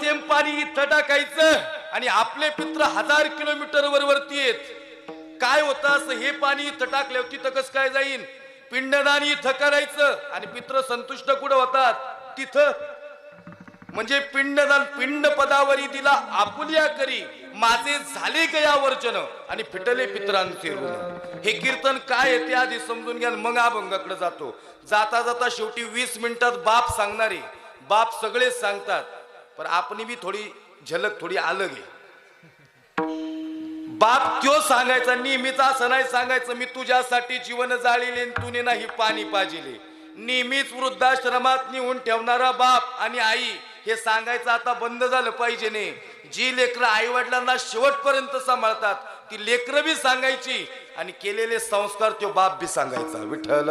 थेंब पाणी इथं टाकायचं आणि आपले पित्र हजार किलोमीटर वर वरती आहेत काय होतं असं हे पाणी इथं टाकल्यावर तिथं कसं काय जाईन? पिंडदान इथं करायचं आणि पित्र संतुष्ट कुठं होतात? तिथं. म्हणजे पिंडदान पिंड पदावरी दिला आपुल्या करी. माझे झाले गया वर्चन आणि फिटले पित्रांचे ऋण. हे कीर्तन काय आहे ते आधी समजून घ्या मग अभंगाकडे जातो. जाता जाता शेवटी वीस मिनिटात बाप सांगणारे. बाप सगळेच सांगतात. पण आपली बी थोडी झलक थोडी अलग आहे बाप त्यो सांगायचा नेहमीचा असं नाही सांगायचं मी तुझ्यासाठी जीवन जाळीले तुने नाही पाणी पाजिले. नेहमीच वृद्धाश्रमात नेऊन ठेवणारा बाप आणि आई हे सांगायचं आता बंद झालं पाहिजे ने. जी लेकरं आई वडिलांना शेवटपर्यंत सांभाळतात ती लेकरं बी सांगायची आणि केलेले संस्कार तो बाप बी सांगायचा. विठ्ठल.